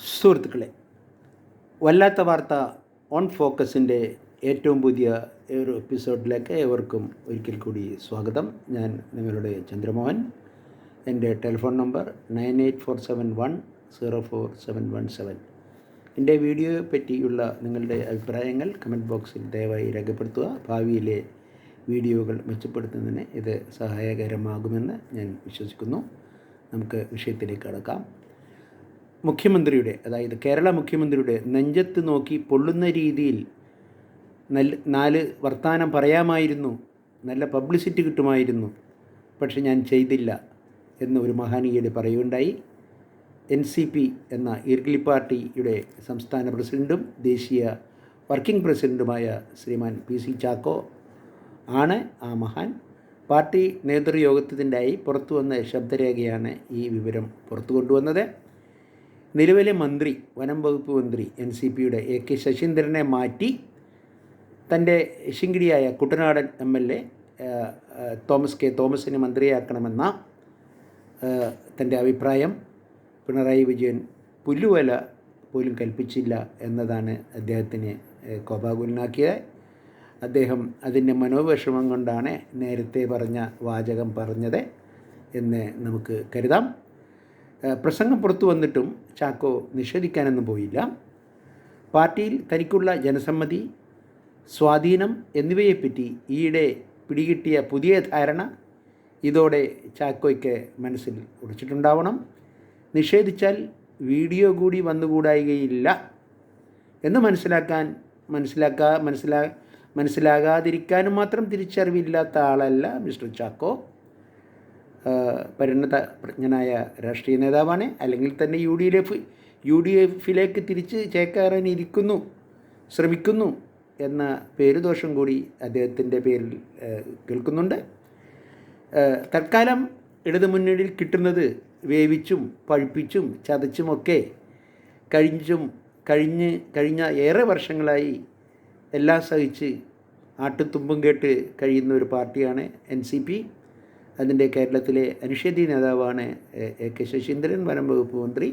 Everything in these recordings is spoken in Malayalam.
സുഹൃത്തുക്കളെ വല്ലാത്ത വാർത്ത ഓൺ ഫോക്കസിന്റെ ഏറ്റവും പുതിയ ഒരു എപ്പിസോഡിലേക്ക് ഏവർക്കും ഒരിക്കൽ കൂടി സ്വാഗതം. ഞാൻ നിങ്ങളുടെ ചന്ദ്രമോഹൻ. എന്റെ telephone number nine eight four seven one zero four seven one seven. എന്റെ വീഡിയോയെ പറ്റിയുള്ള നിങ്ങളുടെ അഭിപ്രായങ്ങൾ കമന്റ് ബോക്സിൽ ദയവായി രേഖപ്പെടുത്തുക. ഭാവിയിലെ വീഡിയോകൾ മെച്ചപ്പെടുത്തുന്നതിന് ഇത് സഹായകരമാകുമെന്ന് ഞാൻ വിശ്വസിക്കുന്നു. നമുക്ക് വിഷയത്തിലേക്ക് കടക്കാം. മുഖ്യമന്ത്രിയുടെ അതായത് കേരള മുഖ്യമന്ത്രിയുടെ നെഞ്ചത്ത് നോക്കി പൊള്ളുന്ന രീതിയിൽ നല്ല നാല് വർത്തമാനം പറയാമായിരുന്നു നല്ല പബ്ലിസിറ്റി കിട്ടുമായിരുന്നു പക്ഷെ ഞാൻ ചെയ്തില്ല എന്ന് ഒരു മഹാനീയയുടെ പറയുകയുണ്ടായി. എൻ സി പി എന്ന ഇർഗ്ലി പാർട്ടിയുടെ സംസ്ഥാന പ്രസിഡന്റും ദേശീയ വർക്കിംഗ് പ്രസിഡന്റുമായ ശ്രീമാൻ പി സി ചാക്കോ ആണ് ആ മഹാൻ. പാർട്ടി നേതൃയോഗത്തിന്റെയായി പുറത്തു വന്ന ശബ്ദരേഖയാണ് ഈ വിവരം പുറത്തു കൊണ്ടുവന്നത്. നിലവിലെ മന്ത്രി വനം വകുപ്പ് മന്ത്രി എൻ സി പിയുടെ എ കെ ശശീന്ദ്രനെ മാറ്റി തന്റെ ശിങ്കിടിയായ കുട്ടനാടൻ M L A Thomas K തോമസിനെ മന്ത്രിയാക്കണമെന്ന തന്റെ അഭിപ്രായം പിണറായി വിജയൻ പുല്ലുവല പോലും കൽപ്പിച്ചില്ല എന്നതാണ് അദ്ദേഹത്തിനെ കോപാകുലനാക്കിയത്. അദ്ദേഹം അതിന്റെ മനോവിഷമം കൊണ്ടാണ് നേരത്തെ പറഞ്ഞ വാചകം പറഞ്ഞത് എന്ന് നമുക്ക് കരുതാം. പ്രസംഗം പുറത്തു വന്നിട്ടും ചാക്കോ നിഷേധിക്കാനൊന്നും പോയില്ല. പാർട്ടിയിൽ തനിക്കുള്ള ജനസമ്മതി സ്വാധീനം എന്നിവയെപ്പറ്റി ഈയിടെ പിടികിട്ടിയ പുതിയ ധാരണ ഇതോടെ ചാക്കോയ്ക്ക് മനസ്സിൽ ഉടച്ചിട്ടുണ്ടാവണം നിഷേധിച്ചാൽ വീഡിയോ കൂടി വന്നുകൂടായികയില്ല എന്ന് മനസ്സിലാക്കാൻ മനസ്സിലാക്കാ മനസ്സിലാ മനസ്സിലാകാതിരിക്കാനും മാത്രം തിരിച്ചറിവില്ലാത്ത ആളല്ല മിസ്റ്റർ ചാക്കോ. പരിണത പ്രജ്ഞനായ രാഷ്ട്രീയ നേതാവാണ്. അല്ലെങ്കിൽ തന്നെ U D F U D എഫിലേക്ക് തിരിച്ച് ചേക്കേറാൻ ഇരിക്കുന്നു ശ്രമിക്കുന്നു എന്ന പേരുദോഷം കൂടി അദ്ദേഹത്തിന്റെ പേരിൽ കേൾക്കുന്നുണ്ട്. തൽക്കാലം ഇടതുമുന്നണിയിൽ കിട്ടുന്നത് വേവിച്ചും പഴുപ്പിച്ചും ചതച്ചുമൊക്കെ കഴിഞ്ഞും കഴിഞ്ഞ് കഴിഞ്ഞ ഏറെ വർഷങ്ങളായി എല്ലാം സഹിച്ച് ആട്ടുത്തുമ്പും കേട്ട് കഴിയുന്ന ഒരു പാർട്ടിയാണ് എൻ സി പി. അതിന്റെ കേരളത്തിലെ അനിഷേധ്യ നേതാവാണ് എ കെ ശശീന്ദ്രൻ. വനം വകുപ്പ് മന്ത്രി.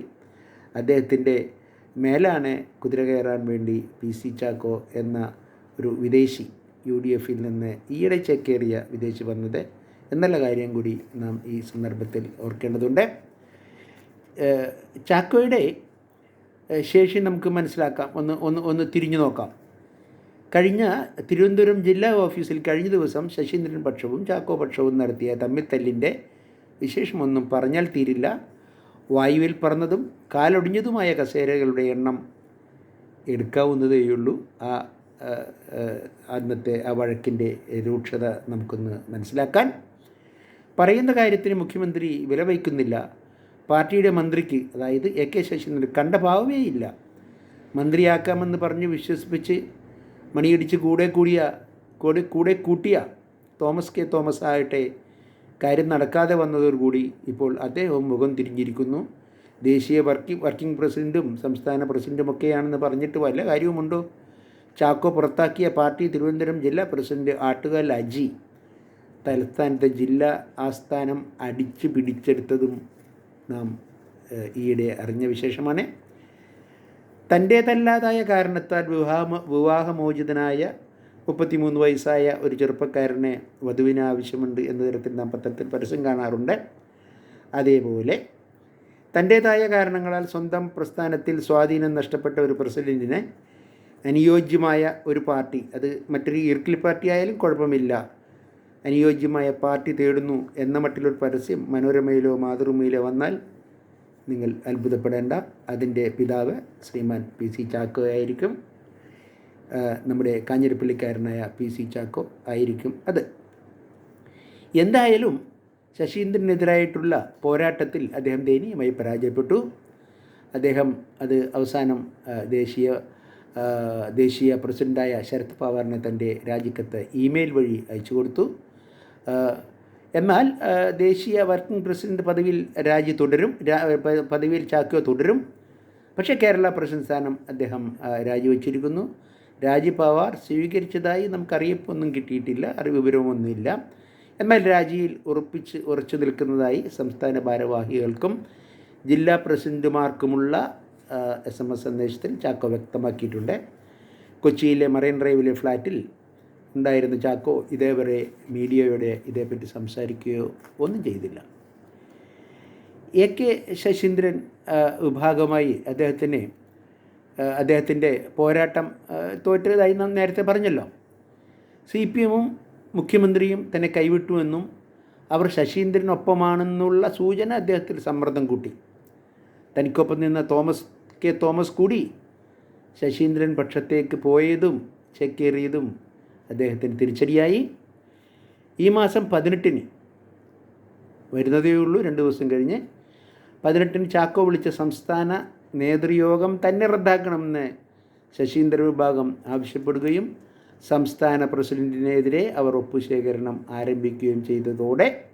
അദ്ദേഹത്തിന്റെ മേലാണ് കുതിര കയറാൻ വേണ്ടി പി സി ചാക്കോ എന്ന ഒരു വിദേശി യു ഡി എഫിൽ നിന്ന് ഈയിടെ ചേക്കേറിയ വിദേശി വന്നത്. എന്നുള്ള കാര്യം കൂടി നാം ഈ സന്ദർഭത്തിൽ ഓർക്കേണ്ടതുണ്ട്. ചാക്കോയുടെ ശേഷി നമുക്ക് മനസ്സിലാക്കാം. ഒന്ന് ഒന്ന് ഒന്ന് തിരിഞ്ഞു നോക്കാം. കഴിഞ്ഞ തിരുവനന്തപുരം ജില്ലാ ഓഫീസിൽ കഴിഞ്ഞ ദിവസം ശശീന്ദ്രൻ പക്ഷവും ചാക്കോ പക്ഷവും നടത്തിയ തമ്മിത്തല്ലിന്റെ വിശേഷമൊന്നും പറഞ്ഞാൽ തീരില്ല. വായുവിൽ പറന്നതും കാലൊടിഞ്ഞതുമായ കസേരകളുടെ എണ്ണം എടുക്കാവുന്നതേയുള്ളൂ. ആ അന്നത്തെ ആ വഴക്കിന്റെ രൂക്ഷത നമുക്കൊന്ന് മനസ്സിലാക്കാൻ. പറയുന്ന കാര്യത്തിന് മുഖ്യമന്ത്രി വില വയ്ക്കുന്നില്ല. പാർട്ടിയുടെ മന്ത്രിക്ക് അതായത് എ കെ ശശീന്ദ്രൻ കണ്ട ഭാവമേ ഇല്ല. മന്ത്രിയാക്കാമെന്ന് പറഞ്ഞ് വിശ്വസിപ്പിച്ച് മണിയടിച്ച് കൂടെ കൂടിയ കൂടെ കൂടെ കൂട്ടിയ തോമസ് കെ തോമസ് ആകട്ടെ കാര്യം നടക്കാതെ വന്നതോടുകൂടി ഇപ്പോൾ അദ്ദേഹം മുഖം തിരിഞ്ഞിരിക്കുന്നു. ദേശീയ വർക്കിംഗ് വർക്കിംഗ് പ്രസിഡന്റും സംസ്ഥാന പ്രസിഡന്റുമൊക്കെയാണെന്ന് പറഞ്ഞിട്ട് വല്ല കാര്യവുമുണ്ടോ? ചാക്കോ പുറത്താക്കിയ പാർട്ടി തിരുവനന്തപുരം ജില്ലാ പ്രസിഡന്റ് ആട്ടുകാൽ അജി തലസ്ഥാനത്തെ ജില്ലാ ആസ്ഥാനം അടിച്ചു പിടിച്ചെടുത്തതും നാം ഈയിടെ അറിഞ്ഞ വിശേഷമാണ്. തന്റേതല്ലാതായ കാരണത്താൽ വിവാഹ വിവാഹമോചിതനായ മുപ്പത്തിമൂന്ന് വയസ്സായ ഒരു ചെറുപ്പക്കാരനെ വധുവിന് ആവശ്യമുണ്ട് എന്ന തരത്തിൽ നാം പത്രത്തിൽ പരസ്യം കാണാറുണ്ട്. അതേപോലെ തന്റേതായ കാരണങ്ങളാൽ സ്വന്തം പ്രസ്ഥാനത്തിൽ സ്വാധീനം നഷ്ടപ്പെട്ട ഒരു പ്രസിഡന്റിനെ അനുയോജ്യമായ ഒരു പാർട്ടി അത് മറ്റൊരു ഇർക്കിളി പാർട്ടി ആയാലും കുഴപ്പമില്ല. അനുയോജ്യമായ പാർട്ടി തേടുന്നു എന്ന മട്ടിലൊരു പരസ്യം മനോരമയിലോ മാതൃഭൂമിയിലോ വന്നാൽ നിങ്ങൾ അത്ഭുതപ്പെടേണ്ട. അതിന്റെ പിതാവ് ശ്രീമാൻ പി സി ചാക്കോ ആയിരിക്കും. നമ്മുടെ കാഞ്ഞിരപ്പള്ളിക്കാരനായ പി സി ചാക്കോ ആയിരിക്കും അത്. എന്തായാലും ശശീന്ദ്രനെതിരായിട്ടുള്ള പോരാട്ടത്തിൽ അദ്ദേഹം ദയനീയമായി പരാജയപ്പെട്ടു. അദ്ദേഹം അത് അവസാനം ദേശീയ ദേശീയ പ്രസിഡന്റായ ശരത് പവാറിനെ തന്റെ രാജിക്കത്ത് ഇമെയിൽ വഴി അയച്ചു കൊടുത്തു. എന്നാൽ ദേശീയ വർക്കിംഗ് പ്രസിഡന്റ് പദവിയിൽ രാജി തുടരും പദവിയിൽ ചാക്കോ തുടരും. പക്ഷേ കേരള പ്രസിഡന്റ് സ്ഥാനം അദ്ദേഹം രാജിവെച്ചിരിക്കുന്നു. രാജി പവാർ സ്വീകരിച്ചതായി നമുക്കറിയിപ്പൊന്നും കിട്ടിയിട്ടില്ല അറിവിവരമൊന്നുമില്ല എന്നാൽ രാജിയിൽ ഉറപ്പിച്ച് ഉറച്ചു നിൽക്കുന്നതായി സംസ്ഥാന ഭാരവാഹികൾക്കും ജില്ലാ പ്രസിഡന്റുമാർക്കുമുള്ള എസ് എം എസ് സന്ദേശത്തിൽ ചാക്കോ വ്യക്തമാക്കിയിട്ടുണ്ട്. കൊച്ചിയിലെ മറൈൻ ഡ്രൈവിലെ ഫ്ലാറ്റിൽ ഉണ്ടായിരുന്ന ചാക്കോ ഇതേവരെ മീഡിയയോടെ ഇതേപ്പറ്റി സംസാരിക്കുകയോ ഒന്നും ചെയ്തില്ല. എ കെ ശശീന്ദ്രൻ വിഭാഗമായി അദ്ദേഹത്തിന് അദ്ദേഹത്തിന്റെ പോരാട്ടം തോറ്റതായി നാം നേരത്തെ പറഞ്ഞല്ലോ. സി പി എമ്മും മുഖ്യമന്ത്രിയും തന്നെ കൈവിട്ടുവെന്നും അവർ ശശീന്ദ്രനൊപ്പമാണെന്നുള്ള സൂചന അദ്ദേഹത്തിൽ സമ്മർദ്ദം കൂട്ടി. തനിക്കൊപ്പം നിന്ന തോമസ് കെ തോമസ് കൂടി ശശീന്ദ്രൻ പക്ഷത്തേക്ക് പോയതും ചെക്കേറിയതും അദ്ദേഹത്തിന് തിരിച്ചടിയായി. ഈ മാസം പതിനെട്ടിന് വരുന്നതേ ഉള്ളൂ രണ്ട് ദിവസം കഴിഞ്ഞ്. പതിനെട്ടിന് ചാക്കോ വിളിച്ച സംസ്ഥാന നേതൃയോഗം തന്നെ റദ്ദാക്കണമെന്ന് ശശീന്ദ്ര വിഭാഗം ആവശ്യപ്പെടുകയും സംസ്ഥാന പ്രസിഡന്റിനെതിരെ അവർ ഒപ്പുശേഖരണം ആരംഭിക്കുകയും ചെയ്തതോടെ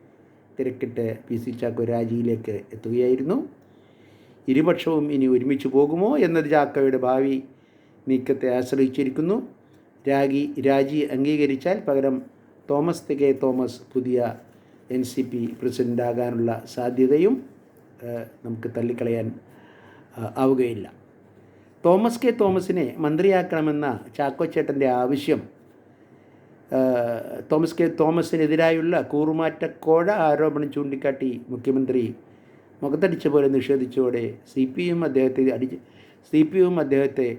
തിരക്കിട്ട് പി സി ചാക്കോ രാജിയിലേക്ക് എത്തുകയായിരുന്നു. ഇരുപക്ഷവും ഇനി ഒരുമിച്ച് പോകുമോ എന്നത് ചാക്കോയുടെ ഭാവി നീക്കത്തെ ആശ്രയിച്ചിരിക്കുന്നു. രാഗി രാജി അംഗീകരിച്ചാൽ പകരം തോമസ് തികെ തോമസ് പുതിയ എൻ സി പി പ്രസിഡന്റാകാനുള്ള സാധ്യതയും നമുക്ക് തള്ളിക്കളയാൻ ആവുകയില്ല. തോമസ് കെ തോമസിനെ മന്ത്രിയാക്കണമെന്ന ചാക്കോച്ചേട്ടന്റെ ആവശ്യം തോമസ് കെ തോമസിനെതിരായുള്ള കൂറുമാറ്റക്കോഴ ആരോപണം ചൂണ്ടിക്കാട്ടി മുഖ്യമന്ത്രി മുഖത്തടിച്ച പോലെ നിഷേധിച്ചതോടെ സി പി എം അദ്ദേഹത്തെ അടിച്ച് സി പി എം അദ്ദേഹത്തെ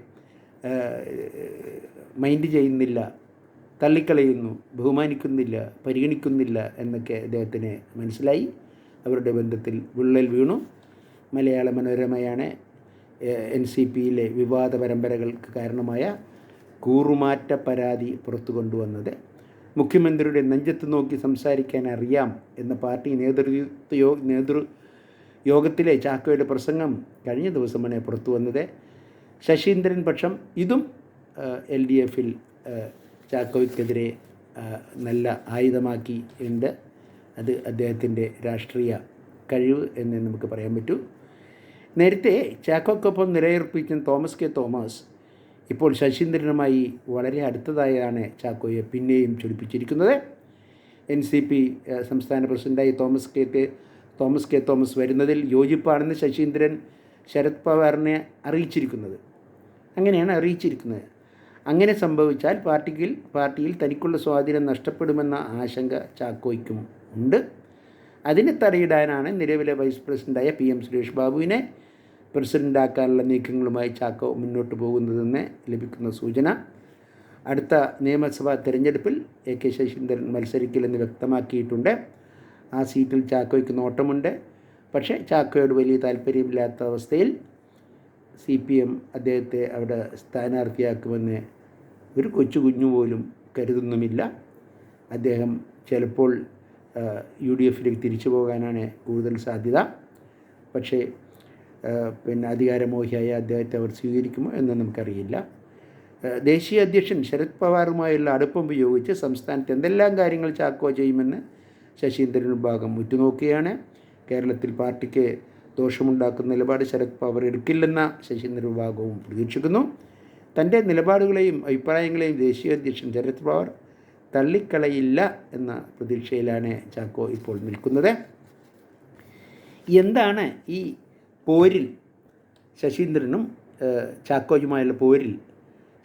മൈൻഡ് ചെയ്യുന്നില്ല തള്ളിക്കളയുന്നു ബഹുമാനിക്കുന്നില്ല പരിഗണിക്കുന്നില്ല എന്നൊക്കെ അദ്ദേഹത്തിന് മനസ്സിലായി. അവരുടെ ബന്ധത്തിൽ വിള്ളൽ വീണു. മലയാള മനോരമയാണ് എൻ സി പിയിലെ വിവാദ പരമ്പരകൾക്ക് കാരണമായ കൂറുമാറ്റ പരാതി പുറത്തു കൊണ്ടുവന്നത്. മുഖ്യമന്ത്രിയുടെ നെഞ്ചത്ത് നോക്കി സംസാരിക്കാൻ അറിയാം എന്ന പാർട്ടി നേതൃത്വ യോ നേതൃ യോഗത്തിലെ ചാക്കോയുടെ പ്രസംഗം കഴിഞ്ഞ ദിവസമാണ് പുറത്തു വന്നത്. ശശീന്ദ്രൻ പക്ഷം ഇതും എൽ ഡി എഫിൽ ചാക്കോയ്ക്കെതിരെ നല്ല ആയുധമാക്കി അത് അദ്ദേഹത്തിന്റെ രാഷ്ട്രീയ കഴിവ് എന്ന് നമുക്ക് പറയാൻ പറ്റൂ. നേരത്തെ ചാക്കോക്കൊപ്പം നിലയുറപ്പിച്ച തോമസ് കെ തോമസ് ഇപ്പോൾ ശശീന്ദ്രനുമായി വളരെ അടുത്തതായാണ് ചാക്കോയെ പിന്നെയും ചൊടിപ്പിച്ചിരിക്കുന്നത്. എൻ സി പി സംസ്ഥാന പ്രസിഡന്റായി Thomas K K Thomas K Thomas വരുന്നതിൽ യോജിപ്പാണെന്ന് ശശീന്ദ്രൻ ശരത് പവാറിനെ അറിയിച്ചിരിക്കുന്നത്. അങ്ങനെയാണ് അറിയിച്ചിരിക്കുന്നത്. അങ്ങനെ സംഭവിച്ചാൽ പാർട്ടിക്ക് പാർട്ടിയിൽ തനിക്കുള്ള സ്വാധീനം നഷ്ടപ്പെടുമെന്ന ആശങ്ക ചാക്കോയ്ക്കും ഉണ്ട്. അതിനെ തടയിടാനാണ് നിലവിലെ വൈസ് പ്രസിഡന്റായ പി എം സുരേഷ് ബാബുവിനെ പ്രസിഡന്റാക്കാനുള്ള നീക്കങ്ങളുമായി ചാക്കോ മുന്നോട്ട് പോകുന്നതെന്ന് ലഭിക്കുന്ന സൂചന. അടുത്ത നിയമസഭാ തെരഞ്ഞെടുപ്പിൽ എ കെ ശശീന്ദ്രൻ മത്സരിക്കില്ലെന്ന് വ്യക്തമാക്കിയിട്ടുണ്ട്. ആ സീറ്റിൽ ചാക്കോയ്ക്ക് നോട്ടമുണ്ട്. പക്ഷേ ചാക്കോയോട് വലിയ താല്പര്യമില്ലാത്ത അവസ്ഥയിൽ സി പി എം അദ്ദേഹത്തെ അവിടെ സ്ഥാനാർത്ഥിയാക്കുമെന്ന് ഒരു കൊച്ചു കുഞ്ഞു പോലും കരുതുന്നുമില്ല. അദ്ദേഹം ചിലപ്പോൾ യു ഡി എഫിലേക്ക് തിരിച്ചു പോകാനാണ് കൂടുതൽ സാധ്യത. പക്ഷേ പിന്നെ അധികാരമോഹിയായ അദ്ദേഹത്തെ അവർ സ്വീകരിക്കുമോ എന്ന് നമുക്കറിയില്ല. ദേശീയ അധ്യക്ഷൻ ശരത് പവാറുമായുള്ള അടുപ്പം ഉപയോഗിച്ച് സംസ്ഥാനത്ത് എന്തെല്ലാം കാര്യങ്ങൾ ചാക്കോ ചെയ്യുമെന്ന് ശശീന്ദ്രൻ വിഭാഗം ഉറ്റുനോക്കുകയാണ്. കേരളത്തിൽ പാർട്ടിക്ക് ദോഷമുണ്ടാക്കുന്ന നിലപാട് ശരത് പവർ എടുക്കില്ലെന്ന ശശീന്ദ്ര വിഭാഗവും പ്രതീക്ഷിക്കുന്നു. തന്റെ നിലപാടുകളെയും അഭിപ്രായങ്ങളെയും ദേശീയ അധ്യക്ഷൻ ശരത് പവാർ തള്ളിക്കളയില്ല എന്ന പ്രതീക്ഷയിലാണ് ചാക്കോ ഇപ്പോൾ നിൽക്കുന്നത്. എന്താണ് ഈ പോരിൽ ശശീന്ദ്രനും ചാക്കോയുമായുള്ള പോരിൽ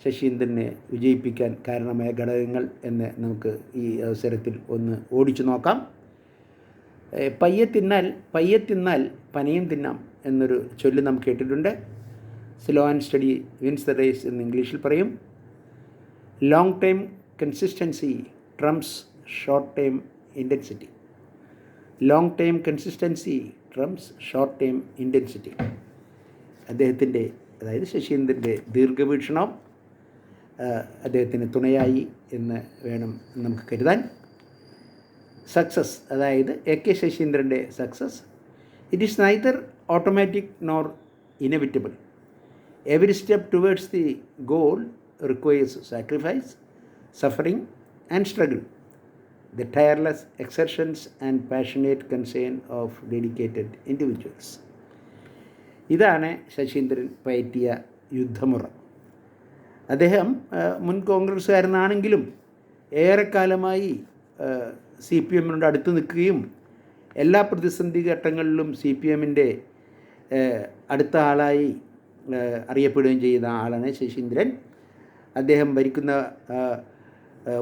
ശശീന്ദ്രനെ വിജയിപ്പിക്കാൻ കാരണമായ ഘടകങ്ങൾ എന്ന് നമുക്ക് ഈ അവസരത്തിൽ ഒന്ന് ഓടിച്ചു നോക്കാം. പയ്യെ തിന്നാൽ പയ്യെ തിന്നാൽ പനയും തിന്നാം എന്നൊരു ചൊല്ല് നാം കേട്ടിട്ടുണ്ട്. Slow and steady wins the race എന്ന് ഇംഗ്ലീഷിൽ പറയും. Long time consistency trumps short time intensity long time consistency trumps short time intensity അദ്ദേഹത്തിന്റെ അതായത് ശശീന്ദ്രന്റെ ദീർഘവീക്ഷണം അദ്ദേഹത്തിന് തുണയായി എന്ന് വേണം നമുക്ക് കരുതാൻ. സക്സസ് അതായത് A K ശശീന്ദ്രന്റെ success it is neither automatic nor inevitable every step towards the goal requires sacrifice suffering and struggle the tireless exertions and passionate concern of dedicated individuals ഇതാണ് ശശീന്ദ്രൻ പയറ്റിയ യുദ്ധമുറ. അദ്ദേഹം മുൻ കോൺഗ്രസ്സുകാരനാണെങ്കിലും ഏറെക്കാലമായി സി പി എമ്മിനോട് അടുത്ത് നിൽക്കുകയും എല്ലാ പ്രതിസന്ധി ഘട്ടങ്ങളിലും സി പി എമ്മിന്റെ അടുത്ത ആളായി അറിയപ്പെടുകയും ചെയ്ത ആളാണ് ശശീന്ദ്രൻ. അദ്ദേഹം ഭരിക്കുന്ന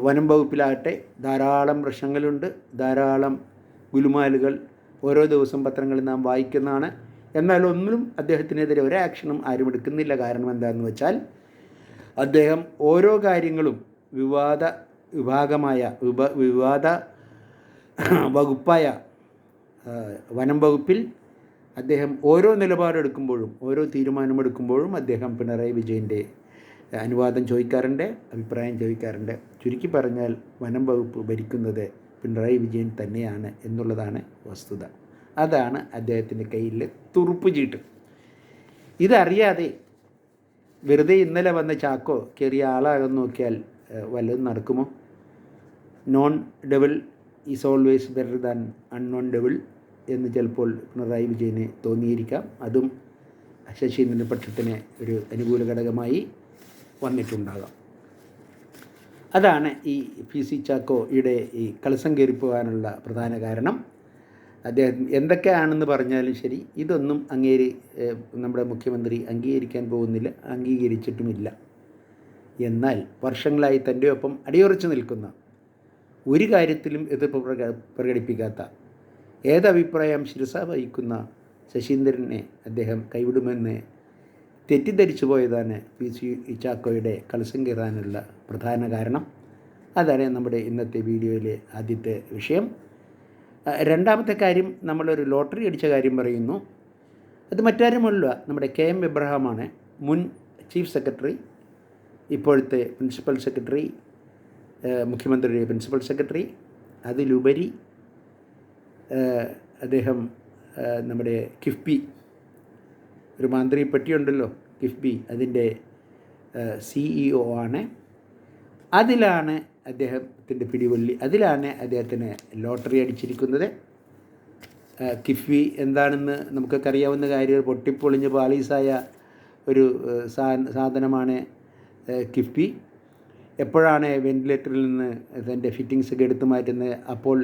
വനം വകുപ്പിലാകട്ടെ ധാരാളം പ്രശ്നങ്ങളുണ്ട് ധാരാളം ഗുലുമാലുകൾ ഓരോ ദിവസം പത്രങ്ങളിൽ നാം വായിക്കുന്നതാണ്. എന്നാൽ ഒന്നിലും അദ്ദേഹത്തിനെതിരെ ഒരു ആക്ഷനും ആരും എടുക്കുന്നില്ല. കാരണം എന്താണെന്ന് വെച്ചാൽ അദ്ദേഹം ഓരോ കാര്യങ്ങളും വിവാദ വിഭാഗമായ വിവാദ വകുപ്പായ വനം വകുപ്പിൽ അദ്ദേഹം ഓരോ നിലപാടെടുക്കുമ്പോഴും ഓരോ തീരുമാനമെടുക്കുമ്പോഴും അദ്ദേഹം പിണറായി വിജയന്റെ അനുവാദം ചോദിക്കാറുണ്ട് അഭിപ്രായം ചോദിക്കാറുണ്ട്. ചുരുക്കി പറഞ്ഞാൽ വനം വകുപ്പ് ഭരിക്കുന്നത് പിണറായി വിജയൻ തന്നെയാണ് എന്നുള്ളതാണ് വസ്തുത. അതാണ് അദ്ദേഹത്തിന്റെ കയ്യിലെ തുറുപ്പ് ചീട്ട്. ഇതറിയാതെ വെറുതെ ഇന്നലെ വന്ന ചാക്കോ കയറിയ ആളാകുന്ന നോക്കിയാൽ വല്ലതും നടക്കുമോ? Known devil is always better than unknown devil എന്ന് ചിലപ്പോൾ പിണറായി വിജയന് തോന്നിയിരിക്കാം. അതും ശശീന്ദ്രന്റെ പക്ഷത്തിന് ഒരു അനുകൂല ഘടകമായി വന്നിട്ടുണ്ടാകാം. അതാണ് ഈ പി സി ചാക്കോയുടെ ഈ കളസം കയറിപ്പോകാനുള്ള പ്രധാന കാരണം. അദ്ദേഹം എന്തൊക്കെയാണെന്ന് പറഞ്ഞാലും ശരി ഇതൊന്നും അങ്ങേര് നമ്മുടെ മുഖ്യമന്ത്രി അംഗീകരിക്കാൻ പോകുന്നില്ല അംഗീകരിച്ചിട്ടുമില്ല. എന്നാൽ വർഷങ്ങളായി തന്റെ ഒപ്പം അടിയുറച്ചു നിൽക്കുന്ന ഒരു കാര്യത്തിലും എതിർപ്പ് പ്രകടിപ്പിക്കാത്ത. ഏതഭിപ്രായം ശിരസ വഹിക്കുന്ന ശശീന്ദ്രനെ അദ്ദേഹം കൈവിടുമെന്ന് തെറ്റിദ്ധരിച്ചു പോയതാണ് പി. സി. ചാക്കോയുടെ കളസം കയറാനുള്ള പ്രധാന കാരണം. അതാണ് നമ്മുടെ ഇന്നത്തെ വീഡിയോയിലെ ആദ്യത്തെ വിഷയം. രണ്ടാമത്തെ കാര്യം നമ്മളൊരു ലോട്ടറി അടിച്ച കാര്യം പറയുന്നു. അത് മറ്റാരുമല്ല നമ്മുടെ കെ എം എബ്രഹാമാണ് മുൻ ചീഫ് സെക്രട്ടറി ഇപ്പോഴത്തെ പ്രിൻസിപ്പൽ സെക്രട്ടറി മുഖ്യമന്ത്രിയുടെ പ്രിൻസിപ്പൽ സെക്രട്ടറി അതിലുപരി അദ്ദേഹം നമ്മുടെ കിഫ്ബി ഒരു മാന്ത്രി പെട്ടിയുണ്ടല്ലോ കിഫ്ബി അതിന്റെ സിഇഒ ആണ്. അതിലാണ് അദ്ദേഹത്തിന്റെ പിടിവള്ളി അതിലാണ് അദ്ദേഹത്തിന് ലോട്ടറി അടിച്ചിരിക്കുന്നത്. കിഫ്ബി എന്താണെന്ന് നമുക്കൊക്കെ അറിയാവുന്ന കാര്യം പൊട്ടിപ്പൊളിഞ്ഞ് പാളീസായ ഒരു സാധനമാണ് കിഫ്ബി. എപ്പോഴാണ് വെന്റിലേറ്ററിൽ നിന്ന് തന്റെ ഫിറ്റിങ്സ് ഒക്കെ എടുത്തു മാറ്റുന്നത്? അപ്പോൾ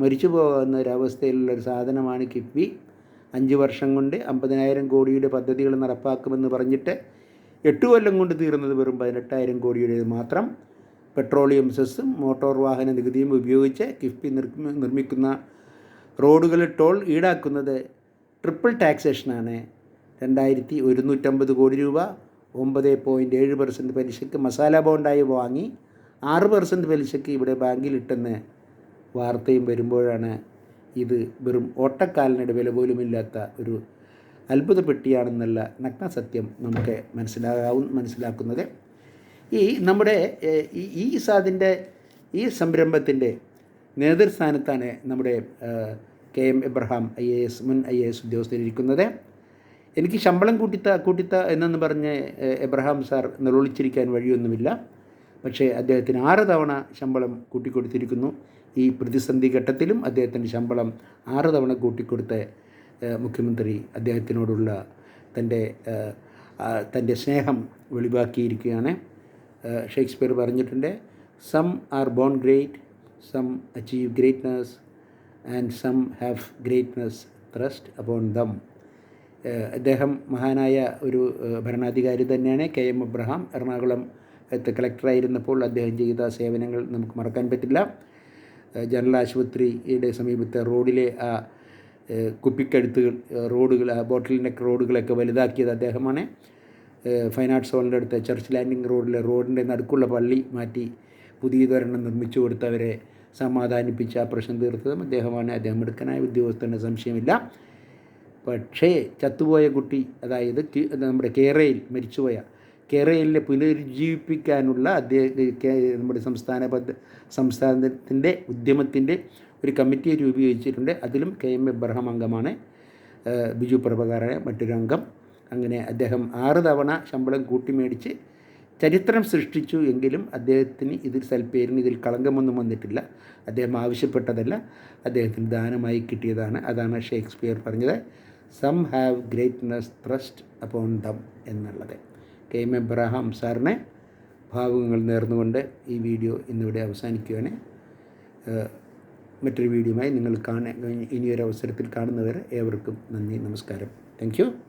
മരിച്ചു പോകുന്ന ഒരവസ്ഥയിലുള്ള ഒരു സാധനമാണ് കിഫ്ബി അഞ്ച് വർഷം കൊണ്ട് അമ്പതിനായിരം കോടിയുടെ പദ്ധതികൾ നടപ്പാക്കുമെന്ന് പറഞ്ഞിട്ട് എട്ട് കൊല്ലം കൊണ്ട് തീർന്നത് വെറും പതിനെട്ടായിരം കോടിയുടെ മാത്രം. പെട്രോളിയം സെസ്സും മോട്ടോർ വാഹന നികുതിയും ഉപയോഗിച്ച് കിഫ്ബി നിർമ്മിക്കുന്ന റോഡുകൾ ടോൾ ഈടാക്കുന്നത് ട്രിപ്പിൾ ടാക്സേഷനാണ്. രണ്ടായിരത്തി ഒരുന്നൂറ്റമ്പത് കോടി രൂപ. ഒമ്പത് പോയിന്റ് ഏഴ് പെർസെന്റ് പലിശക്ക് മസാല ബോണ്ടായി വാങ്ങി ആറ് പെർസെന്റ് പലിശക്ക് ഇവിടെ ബാങ്കിലിട്ടെന്ന് വാർത്തയും വരുമ്പോഴാണ് ഇത് വെറും ഓട്ടക്കാലിനിടെ വില പോലുമില്ലാത്ത ഒരു അത്ഭുത പെട്ടിയാണെന്നുള്ള നഗ്നസത്യം നമുക്ക് മനസ്സിലാകാവും മനസ്സിലാക്കുന്നത്. ഈ നമ്മുടെ ഈ സാദിന്റെ ഈ സംരംഭത്തിന്റെ നേതൃസ്ഥാനത്താണ് നമ്മുടെ K M Abraham I A S മുൻ ഐ എ എസ് ഉദ്യോഗസ്ഥരിരിക്കുന്നത്. എനിക്ക് ശമ്പളം കൂട്ടിത്ത കൂട്ടിത്ത എന്നു പറഞ്ഞ് എബ്രഹാം സാർ നിലവിളിച്ചിരിക്കാൻ വഴിയൊന്നുമില്ല. പക്ഷേ അദ്ദേഹത്തിന് ആറ് തവണ ശമ്പളം കൂട്ടിക്കൊടുത്തിരിക്കുന്നു. ഈ പ്രതിസന്ധി ഘട്ടത്തിലും അദ്ദേഹത്തിന്റെ ശമ്പളം ആറ് തവണ കൂട്ടിക്കൊടുത്ത മുഖ്യമന്ത്രി അദ്ദേഹത്തിനോടുള്ള തന്റെ തന്റെ സ്നേഹം വെളിവാക്കിയിരിക്കുകയാണ്. ഷേക്സ്പിയർ പറഞ്ഞിട്ടുണ്ട് some are born great some achieve greatness and some have greatness thrust upon them അദ്ദേഹം മഹാനായ ഒരു ഭരണാധികാരി തന്നെയാണ്. കെ എം അബ്രഹാം എറണാകുളം കളക്ടറായിരുന്നപ്പോൾ അദ്ദേഹം ചെയ്ത സേവനങ്ങൾ നമുക്ക് മറക്കാൻ പറ്റില്ല. ജനറൽ ആശുപത്രിയുടെ സമീപത്തെ റോഡിലെ ആ കുപ്പിക്കഴുത്തുകൾ റോഡുകൾ ആ ബോട്ടിൽ റോഡുകളൊക്കെ വലുതാക്കിയത് അദ്ദേഹമാണ്. ഫൈൻ ആർട്സ് ഹോളിന്റെ അടുത്ത് ചർച്ച് ലാൻഡിംഗ് റോഡിലെ റോഡിന്റെ നടുക്കുള്ള പള്ളി മാറ്റി പുതിയതൊരെണ്ണം നിർമ്മിച്ചു കൊടുത്തവരെ സമാധാനിപ്പിച്ച് ആ പ്രശ്നം തീർത്തതും അദ്ദേഹമാണ്. അദ്ദേഹം മിടുക്കനായ ഉദ്യോഗസ്ഥന്റെ സംശയമില്ല. പക്ഷേ ചത്തുപോയ കുട്ടി അതായത് നമ്മുടെ കേരയിൽ മരിച്ചുപോയ കേരളയിലെ പുനരുജ്ജീവിപ്പിക്കാനുള്ള അദ്ദേഹം നമ്മുടെ സംസ്ഥാന പദ്ധ സംസ്ഥാനത്തിന്റെ ഉദ്യമത്തിന്റെ ഒരു കമ്മിറ്റിയെ രൂപീകരിച്ചിട്ടുണ്ട്. അതിലും കെ എം എബ്രഹാം അംഗമാണ് ബിജു പ്രഭകാരായ മറ്റൊരു അംഗം. അങ്ങനെ അദ്ദേഹം ആറ് തവണ ശമ്പളം കൂട്ടി മേടിച്ച് ചരിത്രം സൃഷ്ടിച്ചു എങ്കിലും അദ്ദേഹത്തിന് ഇതിൽ സൽപ്പേരിന് ഇതിൽ കളങ്കമൊന്നും വന്നിട്ടില്ല. അദ്ദേഹം ആവശ്യപ്പെട്ടതല്ല അദ്ദേഹത്തിന് ദാനമായി കിട്ടിയതാണ്. അതാണ് ഷേക്സ്പിയർ പറഞ്ഞത്. Some have greatness thrust upon them എന്നുള്ളത്. കെ എം എബ്രഹാം സാറിനെ ഭാവുകങ്ങൾ നേർന്നുകൊണ്ട് ഈ വീഡിയോ ഇന്നിവിടെ അവസാനിക്കുകയാണ്. മറ്റൊരു വീഡിയോയുമായി നിങ്ങൾ കാണാൻ ഇനിയൊരു അവസരത്തിൽ കാണുന്നവരെ ഏവർക്കും നന്ദി നമസ്കാരം. താങ്ക്